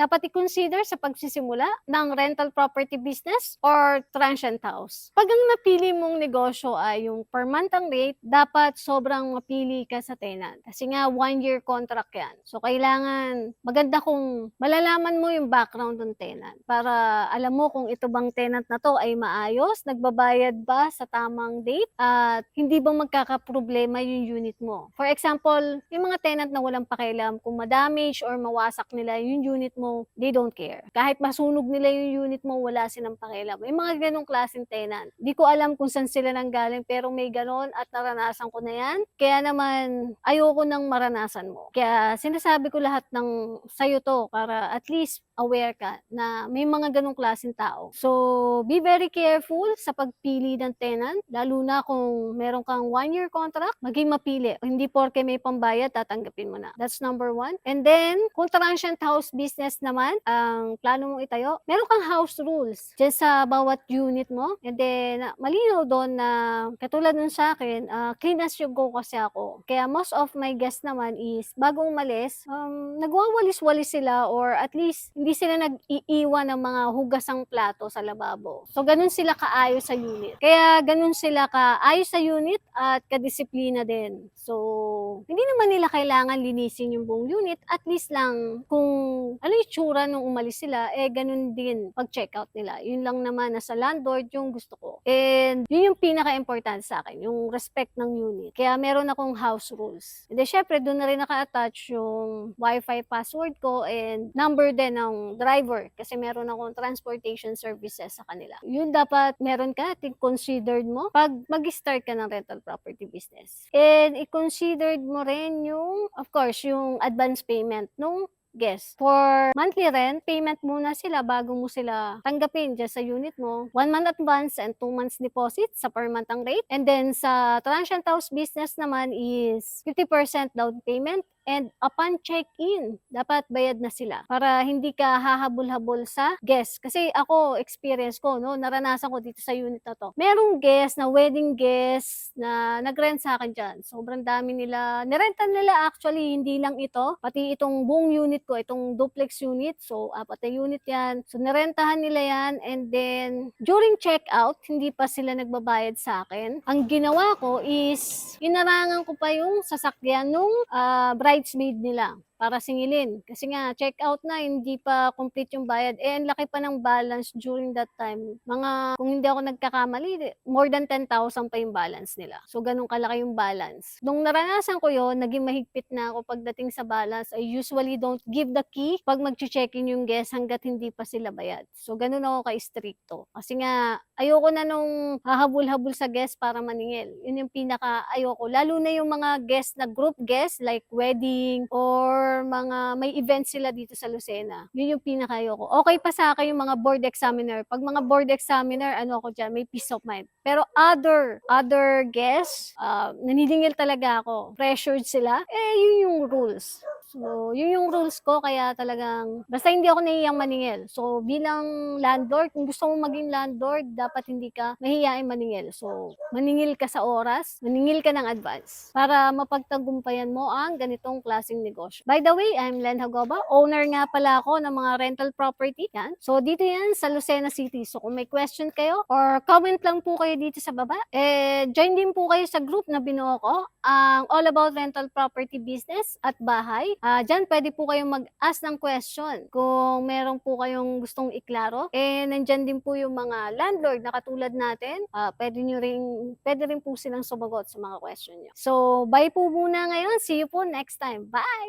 dapat i-consider sa pagsisimula ng rental property business or transient house. Pag ang napili mong negosyo ay yung per month ang rate, dapat sobrang mapili ka sa tenant. Kasi nga, one-year contract yan. So, kailangan maganda kung malalaman mo yung background ng tenant para alam mo kung ito bang tenant na to ay maayos, nagbabayad ba sa tamang date, at hindi bang magkakaproblema yung unit mo. For example, yung mga tenant na walang pakialam, kung madamage or mawasak nila yung unit mo, they don't care. Kahit masunog nila yung unit mo, wala silang pakialam. May mga ganong klaseng tenant. Di ko alam kung saan sila nanggaling, pero may ganon at naranasan ko na yan. Kaya naman, ayoko nang maranasan mo. Kaya sinasabi ko lahat ng sa'yo to para at least aware ka na may mga ganong klaseng tao. So, be very careful sa pagpili ng tenant, lalo na kung meron kang one-year contract, maging mapili. Hindi porke may pambayad, tatanggapin mo na. That's number one. And then, kung transient house business naman, ang plano mong itayo, meron kang house rules dyan sa bawat unit mo. And then, malinaw doon na katulad nun sa akin, ah, clean as you go kasi ako. Kaya most of my guests naman is, bago umalis, um, nagwawalis-walis sila or at least hindi sila nag-iiwan ng mga hugasang plato sa lababo. So, ganun sila kaayos sa unit. Kaya ganun sila kaayos sa unit at kadisiplina din. So, hindi naman nila kailangan linisin yung buong unit. At least lang kung ano yung tsura nung umalis sila, eh ganun din pag checkout nila. Yun lang naman na sa landlord yung gusto ko. And yun yung pinaka-important sa akin, yung respect ng unit. Kaya meron akong house rules. And then syempre, doon na rin naka-attach yung wifi password ko and number din ng driver kasi meron akong transportation services sa kanila. Yun dapat meron ka considered mo pag mag-start ka ng rental property business. And i-considered mo rin yung, of course, yung advance payment nung guest. For monthly rent, payment muna sila bago mo sila tanggapin dyan sa unit mo. One month advance and two months deposit sa per month ang rate. And then sa transient house business naman is 50% down payment and upon check-in, dapat bayad na sila para hindi ka hahabol-habol sa guest. Kasi ako, experience ko, no, naranasan ko dito sa unit na to. Merong guest na wedding guest na nag-rent sa akin dyan. Sobrang dami nila. Nirentan nila actually, hindi lang ito. Pati itong buong unit ko, itong duplex unit. So, apat na unit yan. So, nirentahan nila yan. And then, during check-out, hindi pa sila nagbabayad sa akin. Ang ginawa ko is, inarangan ko pa yung sasakyan nung ah, bridesmaid nila para singilin. Kasi nga, check out na, hindi pa complete yung bayad. Eh, ang laki pa ng balance during that time. Mga, kung hindi ako nagkakamali, more than 10,000 pa yung balance nila. So, ganun kalaki yung balance. Nung naranasan ko yon naging mahigpit na ako pagdating sa balance. I usually don't give the key pag mag-check-in yung guest hanggat hindi pa sila bayad. So, ganun ako ka-stricto. Kasi nga, ayoko na nung hahabol-habol sa guest para maningil. Yun yung pinaka ayoko. Lalo na yung mga guest na group guest like wedding or mga may event sila dito sa Lucena. Yun yung pinaka ayoko. Okay pa sa akin yung mga board examiner. Pag mga board examiner, ano ako dyan, may peace of mind. Pero other, other guests, uh, naniningil talaga ako. Pressured sila. Eh, yun yung rules. So, yun yung rules ko, kaya talagang, basta hindi ako nahihiyang maningil. So, bilang landlord, kung gusto mo maging landlord, dapat hindi ka mahihiyain maningil. So, maningil ka sa oras, maningil ka ng advance, para mapagtagumpayan mo ang ganitong klaseng negosyo. By the way, I'm Len Hagoba, owner nga pala ako ng mga rental property. Yan. So, dito yan sa Lucena City. So, kung may question kayo, or comment lang po kayo dito sa baba, eh, join din po kayo sa group na binuo ko, ang All About Rental Property Business at Bahay. Ah, diyan pwede po kayong mag-ask ng question. Kung meron po kayong gustong iklaro, eh nandiyan din po yung mga landlord na katulad natin. Ah, pwede nyo ring pwede rin po silang sumagot sa mga question nyo. So, bye po muna ngayon. See you po next time. Bye.